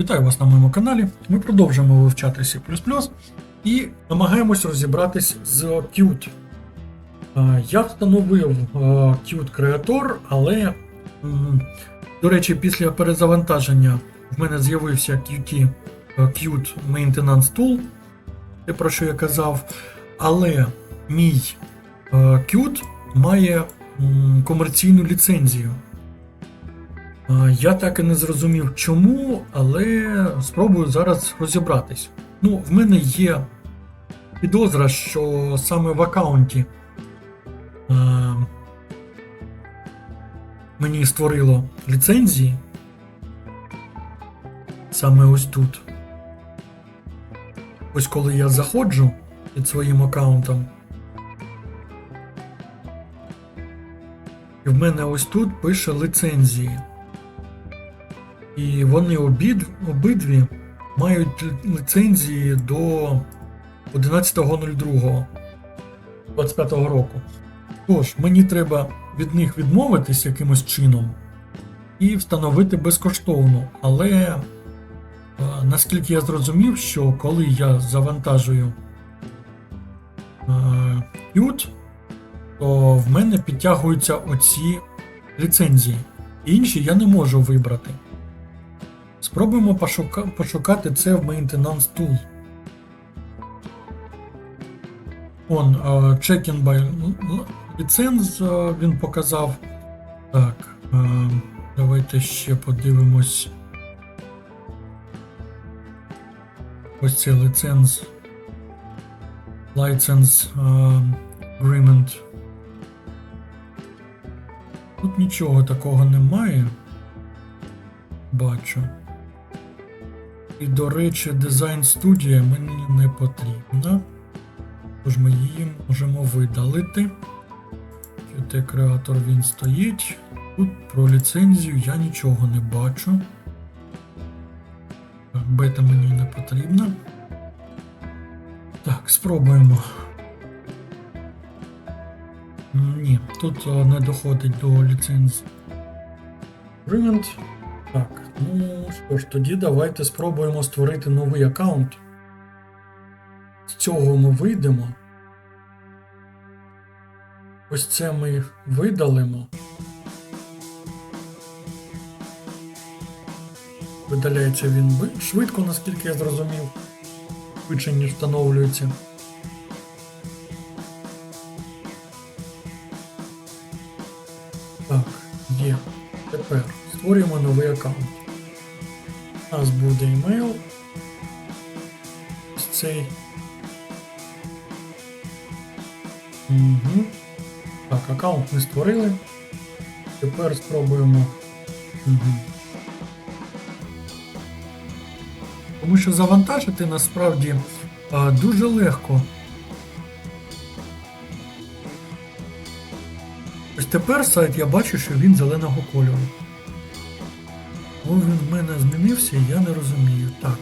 Вітаю вас на моєму каналі. Ми продовжуємо вивчати C і намагаємось розібратись з Qt. Я встановив Qt Creator, але, до речі, після перезавантаження в мене з'явився Qt, Qt Maintenance Tool, те про що я казав. Але мій Qt має комерційну ліцензію. Я так і не зрозумів чому, але спробую зараз розібратись. Ну, в мене є підозра, що саме в аккаунті е, мені створило ліцензії. Саме ось тут. Ось коли я заходжу під своїм аккаунтом. І в мене ось тут пише ліцензії. І вони обід, обидві мають ліцензії до 11.02.25 року. Тож, мені треба від них відмовитись якимось чином і встановити безкоштовно. Але е, наскільки я зрозумів, що коли я завантажую е, Qt, то в мене підтягуються оці ліцензії. Інші я не можу вибрати. Спробуємо пошука... пошукати це в Maintenance Tool. Он, Checking by License е, він показав. Так, давайте ще подивимось. Ось лиценз. License е, Agreement. Тут нічого такого немає. Бачу. І, до речі, дизайн студія мені не потрібна. Тож ми її можемо видалити. Qt Creator він стоїть. Тут про ліцензію я нічого не бачу. Так, Бета мені не потрібна. Так, спробуємо. Ні, тут е, не доходить до ліцензії. Agreement. Так, ну що ж, тоді давайте спробуємо створити новий аккаунт. З цього ми вийдемо. Ось це ми видалимо. Видаляється він швидко, наскільки я зрозумів. Швидше, ніж встановлюється. Так, є. Тепер створюємо новий аккаунт. У нас буде email. Ось цей. Угу. Так, аккаунт ми створили. Тепер спробуємо. Угу. Тому що завантажити насправді а, дуже легко. Ось тепер сайт я бачу, що він зеленого кольору. О, він в мене змінився, я не розумію. Так,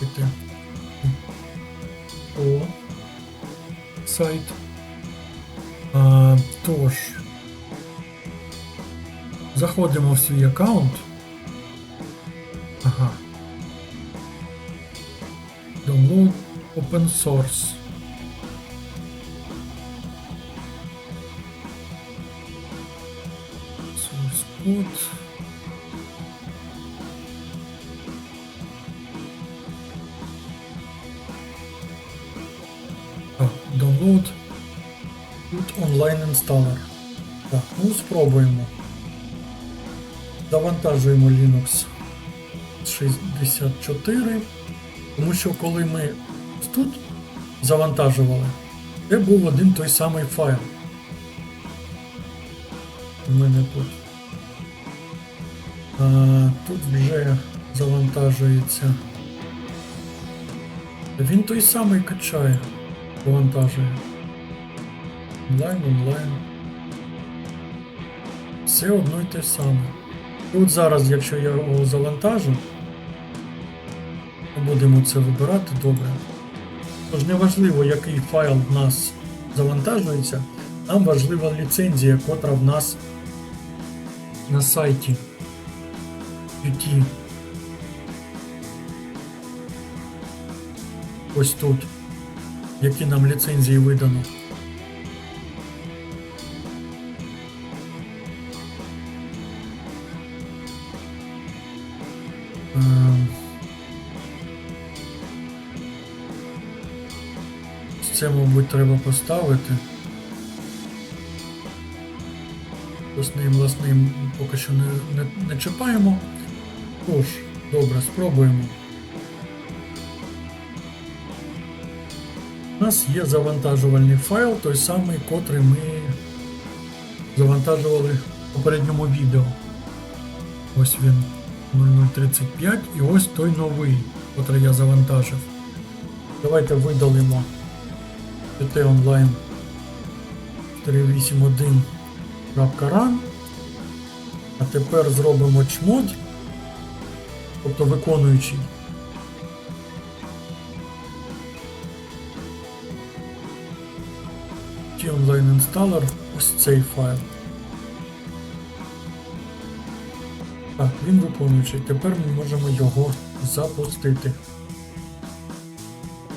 давайте. О. Сайт. А, тож. Заходимо в свій аккаунт. Ага. Download Open Source. Source code. Qt Online Installer. Так, ну спробуємо. Завантажуємо Linux 64. Тому що коли ми тут завантажували, це був один той самий файл. У мене тут. А, тут вже завантажується. Він той самий качає, завантажує. Онлайн, онлайн. Все одно й те саме. От зараз, якщо я його завантажу, ми будемо це вибирати добре. Тож неважливо, який файл в нас завантажується, нам важлива ліцензія, котра в нас на сайті Qt ось тут, які нам ліцензії видано. Треба поставити. Власним, власним поки що не, не, не чіпаємо. Тож, добре, спробуємо. У нас є завантажувальний файл, той самий, котрий ми завантажували в попередньому відео. Ось він 0035 і ось той новий, котрий я завантажив. Давайте видалимо PT Online 381.run. А тепер зробимо чмод, тобто виконуючий. T-Online Installer, ось цей файл. Так, він виконуючий. Тепер ми можемо його запустити.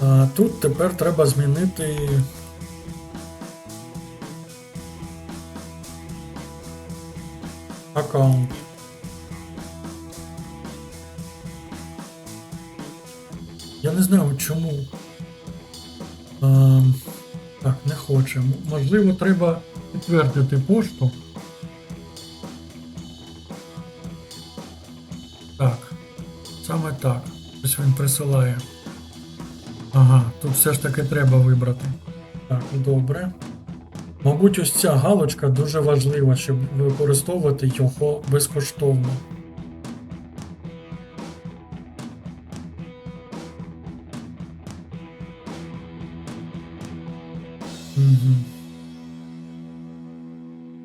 А, тут тепер треба змінити. Аккаунт. Я не знаю чому. А, так, не хоче. Можливо, треба підтвердити пошту. Так. Саме так. Ось він присилає. Ага, тут все ж таки треба вибрати. Так, добре. Мабуть, ось ця галочка дуже важлива, щоб використовувати його безкоштовно.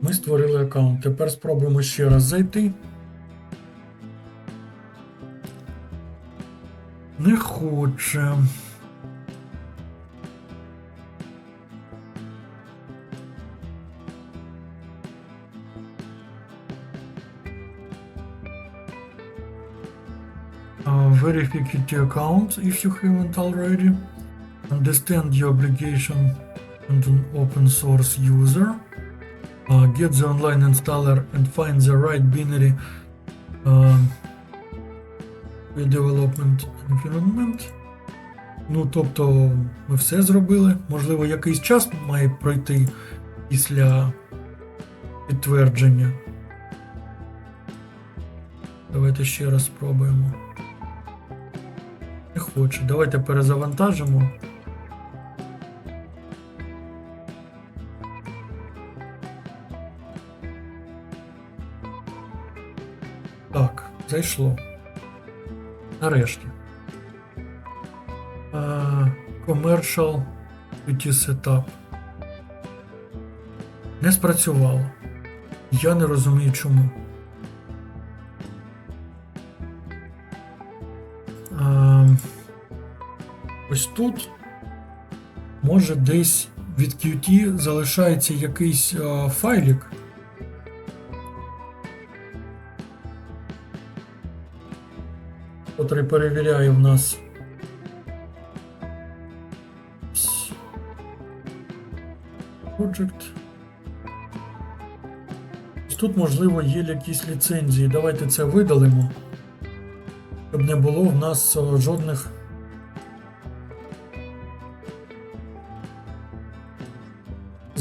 Ми створили аккаунт. Тепер спробуємо ще раз зайти. Не хоче. Verificate your account if you haven't already. Understand your obligation and an open source user. Uh, get the online installer and find the right binary um, development environment. Ну, тобто, ми все зробили. Можливо, якийсь час має пройти після підтвердження. Давайте ще раз спробуємо. Не хоче. Давайте перезавантажимо. Так, зайшло. Нарешті. А, Commercial QT Setup. Не спрацювало. Я не розумію чому. Ось тут може десь від Qt залишається якийсь а, файлик. котрий перевіряє в нас. Project. Тут, можливо, є якісь ліцензії. Давайте це видалимо. Щоб не було в нас жодних.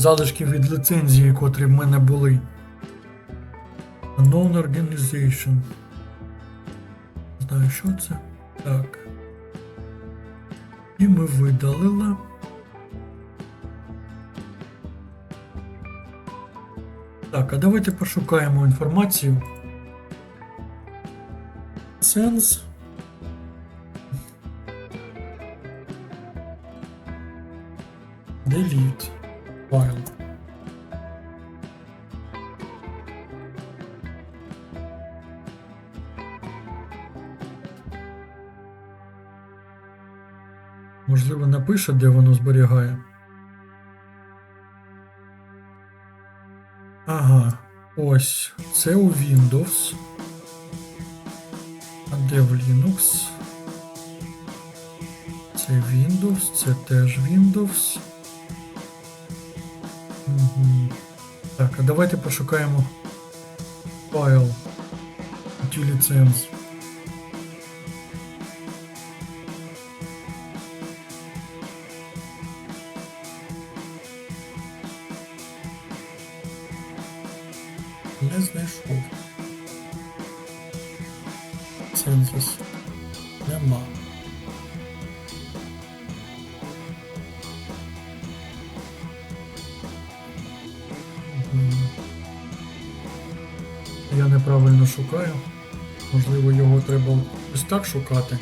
Залишків від ліцензії, котрі в мене були. Unknown Organization. Знаю, що це. Так. І ми видалили. Так, а давайте пошукаємо інформацію. Sense. Delete напише, де воно зберігає. Ага, ось. Це у Windows. А де в Linux? Це Windows, це теж Windows. Угу. Так, а давайте пошукаємо файл utilizens. Я неправильно шукаю. Можливо, його треба ось так шукати.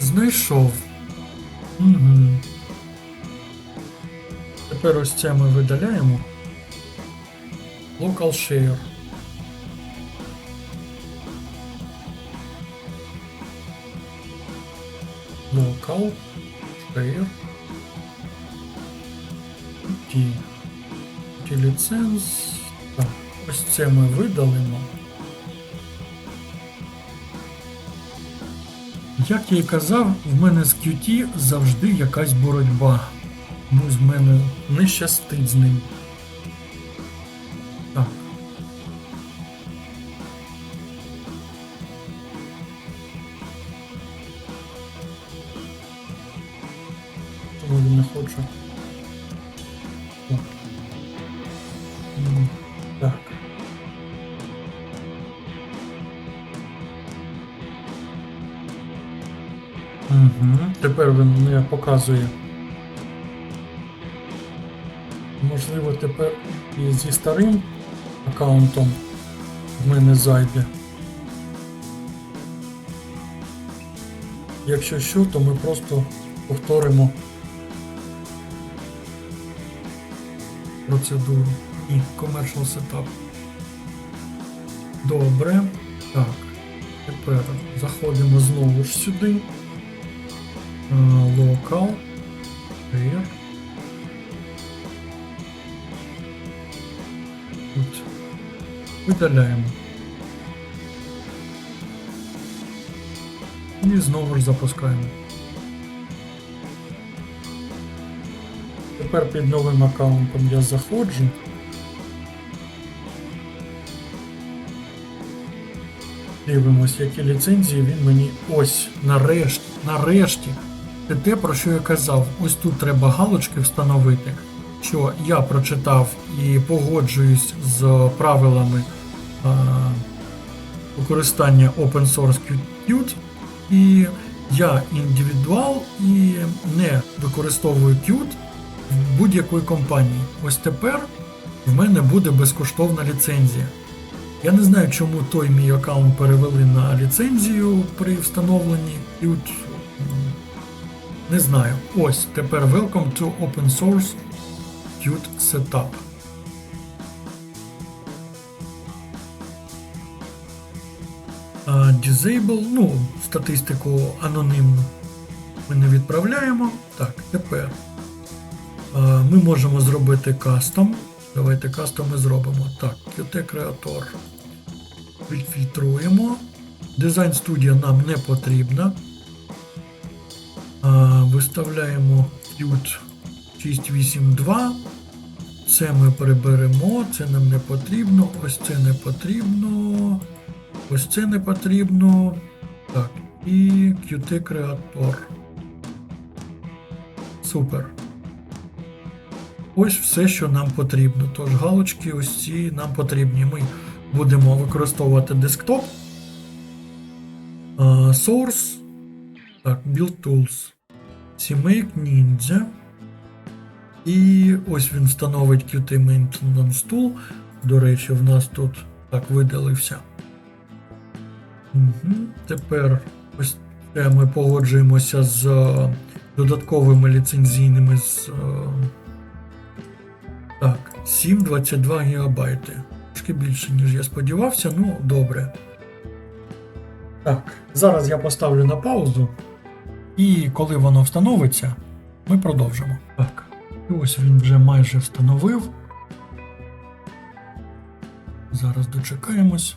Знайшов. Угу. Тепер ось це ми видаляємо. Local share. Ті ліценз. Так, ось це ми видалимо. Як я і казав, в мене з QT завжди якась боротьба. Ну, з мене не щастить з ним. Показує. Можливо, тепер і зі старим аккаунтом в мене зайде. Якщо що, то ми просто повторимо процедуру і commercial setup. Добре. Так. Тепер заходимо знову ж сюди. Local. Here. Тут. Видаляємо. І знову ж запускаємо. Тепер під новим аккаунтом я заходжу. Дивимось, які ліцензії він мені. Ось, нарешті, нарешті. Це те, про що я казав. Ось тут треба галочки встановити, що я прочитав і погоджуюсь з правилами а, використання Open Source Qt, і я індивідуал і не використовую Qt в будь-якої компанії. Ось тепер в мене буде безкоштовна ліцензія. Я не знаю, чому той мій аккаунт перевели на ліцензію при встановленні Qt. Не знаю. Ось тепер Welcome to Open Source Qt Setup. Disable, ну, статистику анонімну ми не відправляємо. Так, тепер ми можемо зробити кастом. Давайте кастом і зробимо. Так, Qt Creator. Відфільтруємо. Дизайн студія нам не потрібна. Виставляємо Qt 682. Це ми приберемо, це нам не потрібно, ось це не потрібно, ось це не потрібно. Так, і Qt Creator. Супер. Ось все, що нам потрібно. Тож галочки ось ці нам потрібні. Ми будемо використовувати десктоп. Source. Так, Build Tools. CMake Ninja. І ось він встановить Qt Maintenance Tool. До речі, в нас тут так видалився. Угу. Тепер ось це ми погоджуємося з е, додатковими ліцензійними з. е, Так, 7,22 гігабайти. Трошки більше, ніж я сподівався, ну добре. Так, зараз я поставлю на паузу. І коли воно встановиться, ми продовжимо. Так, і ось він вже майже встановив. Зараз дочекаємось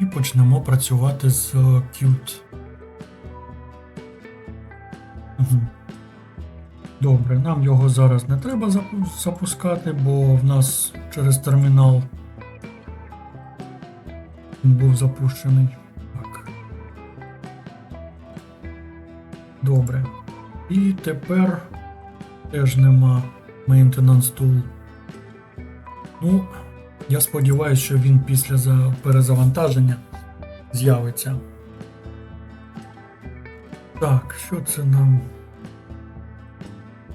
і почнемо працювати з е, Qt. Угу. Добре, нам його зараз не треба запускати, бо в нас через термінал він був запущений. Добре. І тепер теж нема maintenance tool. Ну, я сподіваюся, що він після перезавантаження з'явиться. Так, що це нам?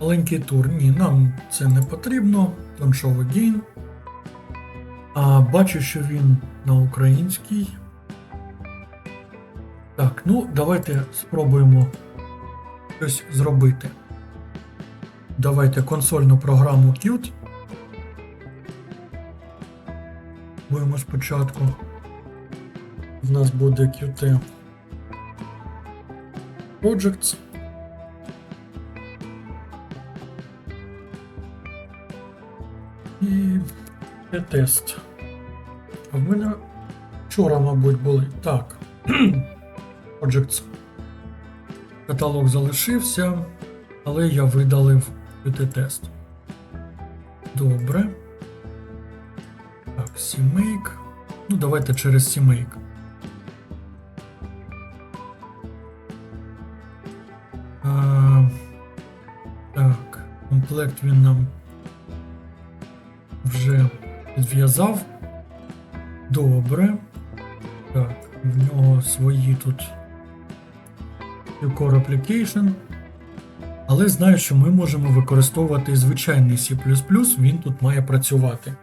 Маленький тур. Ні, нам це не потрібно. Show again. А бачу, що він на українській. Так, ну давайте спробуємо щось зробити. Давайте консольну програму Qt. Будемо спочатку. В нас буде Qt Projects. І тест. А в мене вчора, мабуть, були. Так. Projects. Каталог залишився, але я видалив Qt тест. Добре. Так, CMake. Ну, давайте через. А, так, комплект він нам вже зв'язав. Добре. Так, в нього свої тут Core Application. Але знаю, що ми можемо використовувати звичайний C, він тут має працювати.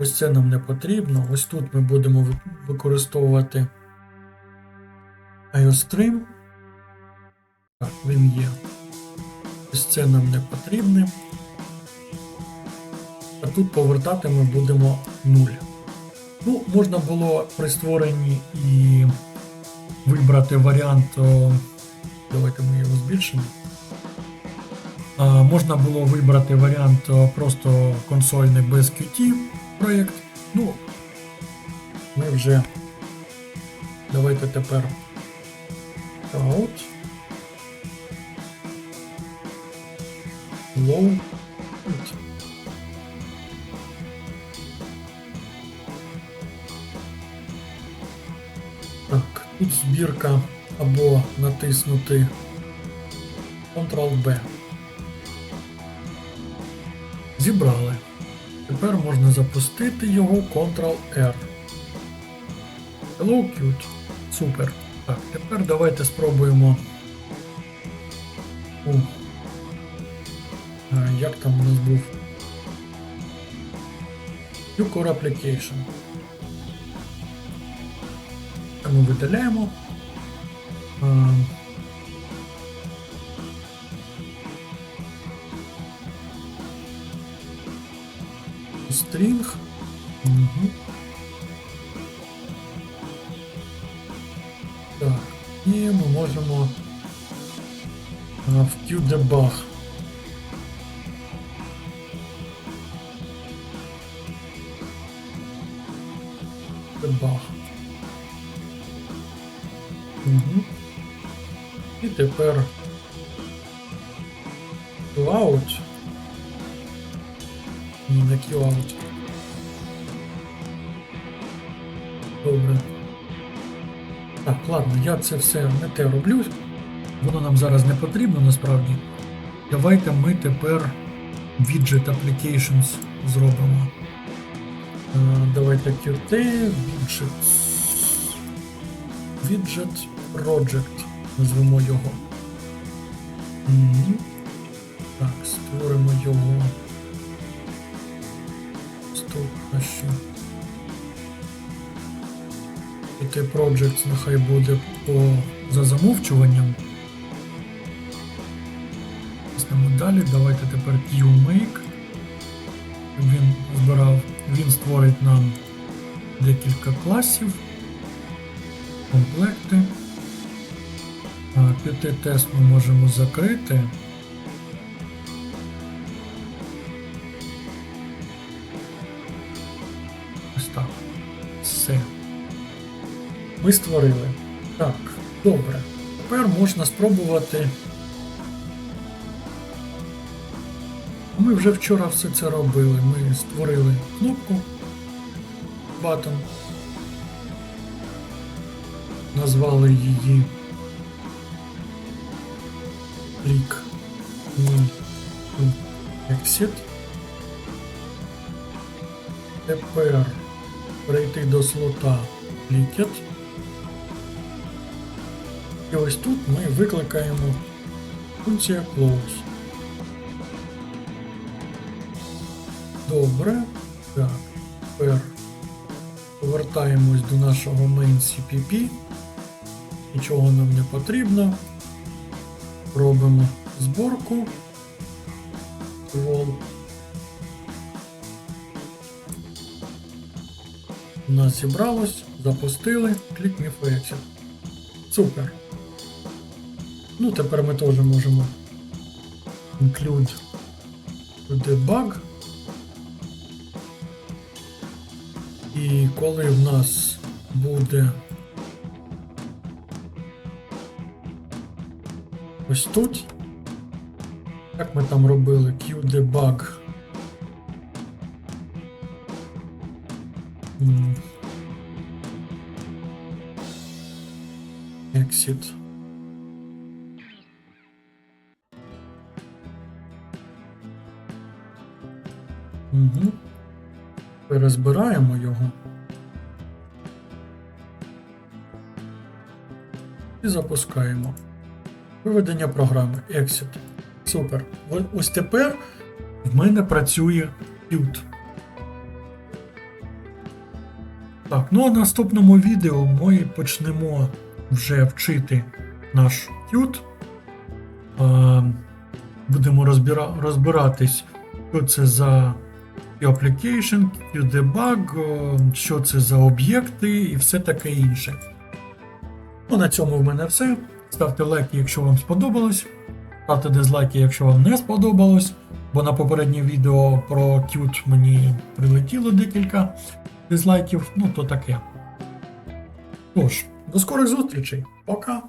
Ось це нам не потрібно. Ось тут ми будемо використовувати IOStream. Так, він є. Ось це нам не потрібне. А тут повертати ми будемо 0. Ну, можна було при створенні і вибрати варіант. Давайте ми його збільшимо. Можна було вибрати варіант просто консольний без Qt проєкт. Ну, ми вже. Давайте тепер out. Low. Так, тут збірка або натиснути Ctrl-B. Зібрали. Тепер можна запустити його Ctrl-R. Hello Qt. Супер. Так, тепер давайте спробуємо. О. А, як там у нас був? Core Application. Ми видаляємо. А, Стрінг. Угу. Так. І ми можемо а, в QDebug. Добре. Так, ладно, я це все не те роблю. Воно нам зараз не потрібно насправді. Давайте ми тепер Widget Applications зробимо. Е, Давайте Qt, Widget. Widget Project. Назвемо його. Так, створимо його. Стоп, а що? Qt Project нехай буде по за замовчуванням. Тиснемо далі. Давайте тепер QMake. Він збирав, він створить нам декілька класів, комплекти. П'яти тест ми можемо закрити. Ми створили. Так, добре. Тепер можна спробувати. Ми вже вчора все це робили. Ми створили кнопку Button. Назвали її Click Exit. Тепер перейти до слота Clicket. І ось тут ми викликаємо функція Close. Добре. Так. Тепер повертаємось до нашого main CPP. Нічого нам не потрібно. Робимо зборку. Wall. У нас зібралось, запустили, клік Me Exit. Супер. Ну, тепер ми теж можемо include debug. І коли в нас буде ось тут, як ми там робили QDebug. Exit. Угу. Перезбираємо його. І запускаємо. Виведення програми Exit. Супер. Ось тепер в мене працює Qt. Так, ну а в наступному відео ми почнемо вже вчити наш Qt. Будемо розбира- розбиратись, що це за application, QDebug, що це за об'єкти і все таке інше. Ну, на цьому в мене все. Ставте лайки, якщо вам сподобалось. Ставте дизлайки, якщо вам не сподобалось. Бо на попереднє відео про Qt мені прилетіло декілька дизлайків, ну то таке. Тож, до скорих зустрічей. Пока!